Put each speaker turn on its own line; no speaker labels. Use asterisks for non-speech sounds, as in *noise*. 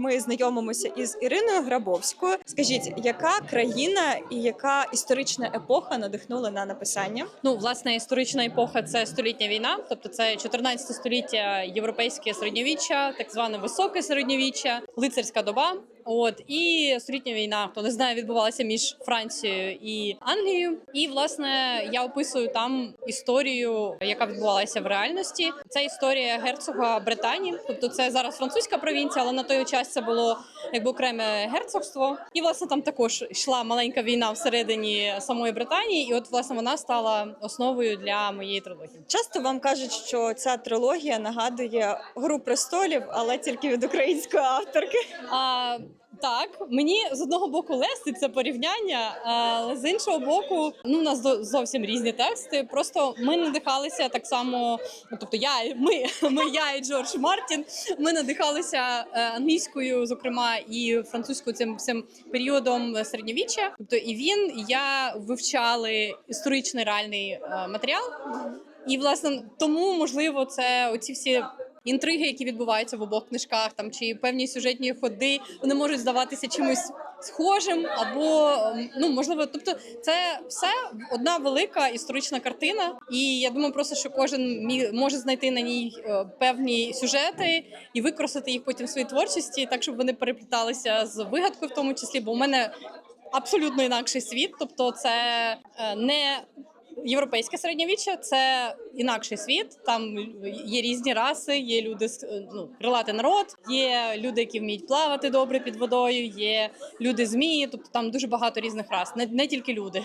ми знайомимося із Іриною Грабовською. Скажіть, яка країна і яка історична епоха надихнула на написання?
Ну, власне, історична епоха це столітня війна, тобто це 14 століття європейське середньовіччя, так зване високе середньовіччя, лицарська доба. От і столітня війна, хто не знає, відбувалася між Францією і Англією. І власне я описую там історію, яка відбувалася в реальності. Це історія герцога Британії, тобто це зараз французька провінція, але на той час це було якби окреме герцогство. І власне там також йшла маленька війна всередині самої Британії, і от власне вона стала основою для моєї трилогії.
Часто вам кажуть, що ця трилогія нагадує гру престолів, але тільки від української авторки.
А, так, мені з одного боку лестить це порівняння, але з іншого боку, ну у нас зо- зовсім різні тексти. Просто ми надихалися так само. Ну, тобто, я ми, *laughs* ми, я і Джордж Мартін. Ми надихалися е, англійською, зокрема, і французькою цим цим періодом середньовіччя. Тобто, і він, і я вивчали історичний реальний е, матеріал. І власне тому можливо це оці всі. Інтриги, які відбуваються в обох книжках, там чи певні сюжетні ходи, вони можуть здаватися чимось схожим, або ем, ну можливо, тобто це все одна велика історична картина. І я думаю, просто що кожен може знайти на ній е, певні сюжети і використати їх потім в своїй творчості, так щоб вони перепліталися з вигадкою, в тому числі, бо у мене абсолютно інакший світ, тобто це е, не Європейське середньовіччя це інакший світ. Там є різні раси, є люди ну, крилатий народ, є люди, які вміють плавати добре під водою, є люди змії. Тобто там дуже багато різних рас, не, не тільки люди.